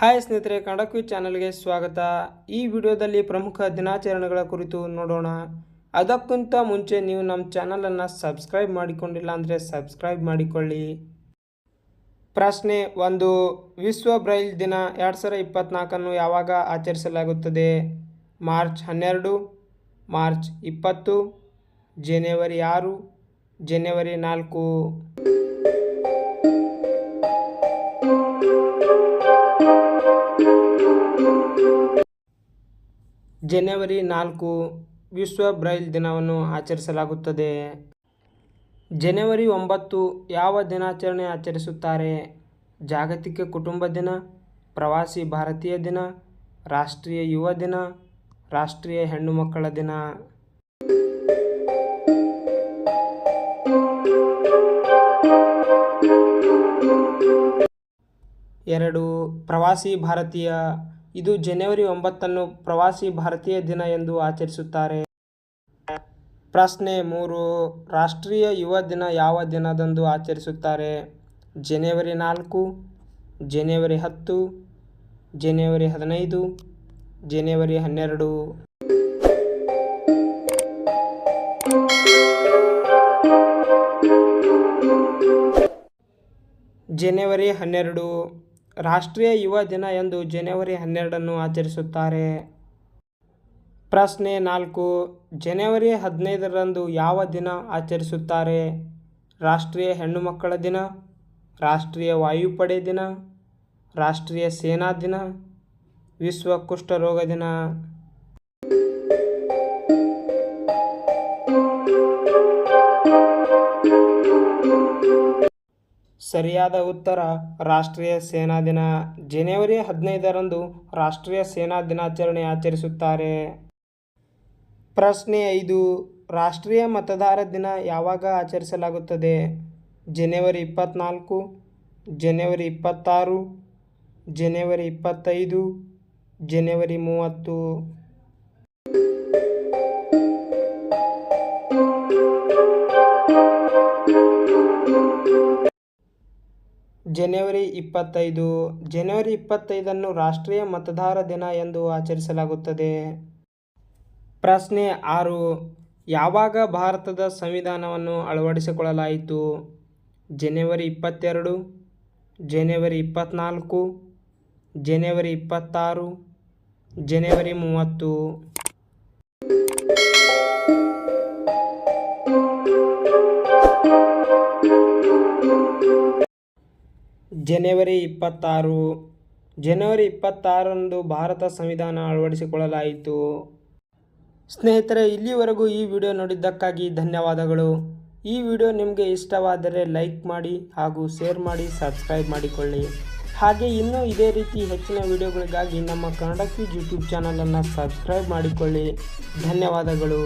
Hi ಸ್ನೇಹಿತರೆ, ಕನ್ನಡ ಚಾನಲ್ಗೆ ಸ್ವಾಗತ. ಈ ವಿಡಿಯೋದಲ್ಲಿ ಪ್ರಮುಖ ದಿನಾಚರಣೆಗಳ ಕುರಿತು ನೋಡೋಣ. ಅದಕ್ಕಿಂತ ಮುಂಚೆ ನೀವು ನಮ್ಮ ಚಾನಲನ್ನು ಸಬ್ಸ್ಕ್ರೈಬ್ ಮಾಡಿಕೊಂಡಿಲ್ಲ ಅಂದರೆ ಸಬ್ಸ್ಕ್ರೈಬ್ ಮಾಡಿಕೊಳ್ಳಿ. ಪ್ರಶ್ನೆ ಒಂದು, ವಿಶ್ವ ಬ್ರೈಲ್ ದಿನ ಎರಡು ಸಾವಿರ ಇಪ್ಪತ್ತ್ನಾಲ್ಕನ್ನು ಯಾವಾಗ ಆಚರಿಸಲಾಗುತ್ತದೆ? ಮಾರ್ಚ್ ಹನ್ನೆರಡು, ಮಾರ್ಚ್ ಇಪ್ಪತ್ತು, ಜನವರಿ ಆರು, ಜನವರಿ ನಾಲ್ಕು. ಜನವರಿ ನಾಲ್ಕು ವಿಶ್ವ ಬ್ರೈಲ್ ದಿನವನ್ನು ಆಚರಿಸಲಾಗುತ್ತದೆ. ಜನವರಿ ಒಂಬತ್ತು ಯಾವ ದಿನಾಚರಣೆ ಆಚರಿಸುತ್ತಾರೆ? ಜಾಗತಿಕ ಕುಟುಂಬ ದಿನ, ಪ್ರವಾಸಿ ಭಾರತೀಯ ದಿನ, ರಾಷ್ಟ್ರೀಯ ಯುವ ದಿನ, ರಾಷ್ಟ್ರೀಯ ಹೆಣ್ಣು ಮಕ್ಕಳ ದಿನ. ಎರಡು, ಪ್ರವಾಸಿ ಭಾರತೀಯ ಇದು ಜನವರಿ ಒಂಬತ್ತನ್ನು ಪ್ರವಾಸಿ ಭಾರತೀಯ ದಿನ ಎಂದು ಆಚರಿಸುತ್ತಾರೆ. ಪ್ರಶ್ನೆ ಮೂರು, ರಾಷ್ಟ್ರೀಯ ಯುವ ದಿನ ಯಾವ ದಿನದಂದು ಆಚರಿಸುತ್ತಾರೆ? ಜನವರಿ ನಾಲ್ಕು, ಜನವರಿ ಹತ್ತು, ಜನವರಿ ಹದಿನೈದು, ಜನವರಿ ಹನ್ನೆರಡು. ಜನವರಿ ಹನ್ನೆರಡು ರಾಷ್ಟ್ರೀಯ ಯುವ ದಿನ ಎಂದು ಜನವರಿ ಹನ್ನೆರಡನ್ನು ಆಚರಿಸುತ್ತಾರೆ. ಪ್ರಶ್ನೆ ನಾಲ್ಕು, ಜನವರಿ ಹದಿನೈದರಂದು ಯಾವ ದಿನ ಆಚರಿಸುತ್ತಾರೆ? ರಾಷ್ಟ್ರೀಯ ಹೆಣ್ಣು ಮಕ್ಕಳ ದಿನ, ರಾಷ್ಟ್ರೀಯ ವಾಯುಪಡೆ ದಿನ, ರಾಷ್ಟ್ರೀಯ ಸೇನಾ ದಿನ ವಿಶ್ವ ಕುಷ್ಠರೋಗ ದಿನ. ಸರಿಯಾದ ಉತ್ತರ ರಾಷ್ಟ್ರೀಯ ಸೇನಾ ದಿನ. ಜನವರಿ ಹದಿನೈದರಂದು ರಾಷ್ಟ್ರೀಯ ಸೇನಾ ದಿನಾಚರಣೆ ಆಚರಿಸುತ್ತಾರೆ. ಪ್ರಶ್ನೆ ಐದು, ರಾಷ್ಟ್ರೀಯ ಮತದಾರ ದಿನ ಯಾವಾಗ ಆಚರಿಸಲಾಗುತ್ತದೆ? ಜನವರಿ ಇಪ್ಪತ್ತ್ನಾಲ್ಕು ಜನವರಿ ಇಪ್ಪತ್ತಾರು, ಜನವರಿ ಇಪ್ಪತ್ತೈದು, ಜನವರಿ ಮೂವತ್ತು. ಜನವರಿ ಇಪ್ಪತ್ತೈದು. ಜನವರಿ ಇಪ್ಪತ್ತೈದನ್ನು ರಾಷ್ಟ್ರೀಯ ಮತದಾರ ದಿನ ಎಂದು ಆಚರಿಸಲಾಗುತ್ತದೆ. ಪ್ರಶ್ನೆ ಆರು. ಯಾವಾಗ ಭಾರತದ ಸಂವಿಧಾನವನ್ನು ಅಳವಡಿಸಿಕೊಳ್ಳಲಾಯಿತು? ಜನವರಿ ಇಪ್ಪತ್ತೆರಡು, ಜನವರಿ ಇಪ್ಪತ್ತ್ನಾಲ್ಕು ಜನವರಿ ಇಪ್ಪತ್ತಾರು, ಜನವರಿ ಮೂವತ್ತು. ಜನವರಿ ಇಪ್ಪತ್ತಾರು. ಜನವರಿ ಇಪ್ಪತ್ತಾರರಂದು ಭಾರತ ಸಂವಿಧಾನ ಅಳವಡಿಸಿಕೊಳ್ಳಲಾಯಿತು. ಸ್ನೇಹಿತರೆ, ಇಲ್ಲಿವರೆಗೂ ಈ ವಿಡಿಯೋ ನೋಡಿದ್ದಕ್ಕಾಗಿ ಧನ್ಯವಾದಗಳು. ಈ ವಿಡಿಯೋ ನಿಮಗೆ ಇಷ್ಟವಾದರೆ ಲೈಕ್ ಮಾಡಿ ಹಾಗೂ ಶೇರ್ ಮಾಡಿ, ಸಬ್ಸ್ಕ್ರೈಬ್ ಮಾಡಿಕೊಳ್ಳಿ. ಹಾಗೆ ಇನ್ನೂ ಇದೇ ರೀತಿ ಹೆಚ್ಚಿನ ವಿಡಿಯೋಗಳಿಗಾಗಿ ನಮ್ಮ ಕನ್ನಡ ಯೂಟ್ಯೂಬ್ ಚಾನಲನ್ನು ಸಬ್ಸ್ಕ್ರೈಬ್ ಮಾಡಿಕೊಳ್ಳಿ. ಧನ್ಯವಾದಗಳು.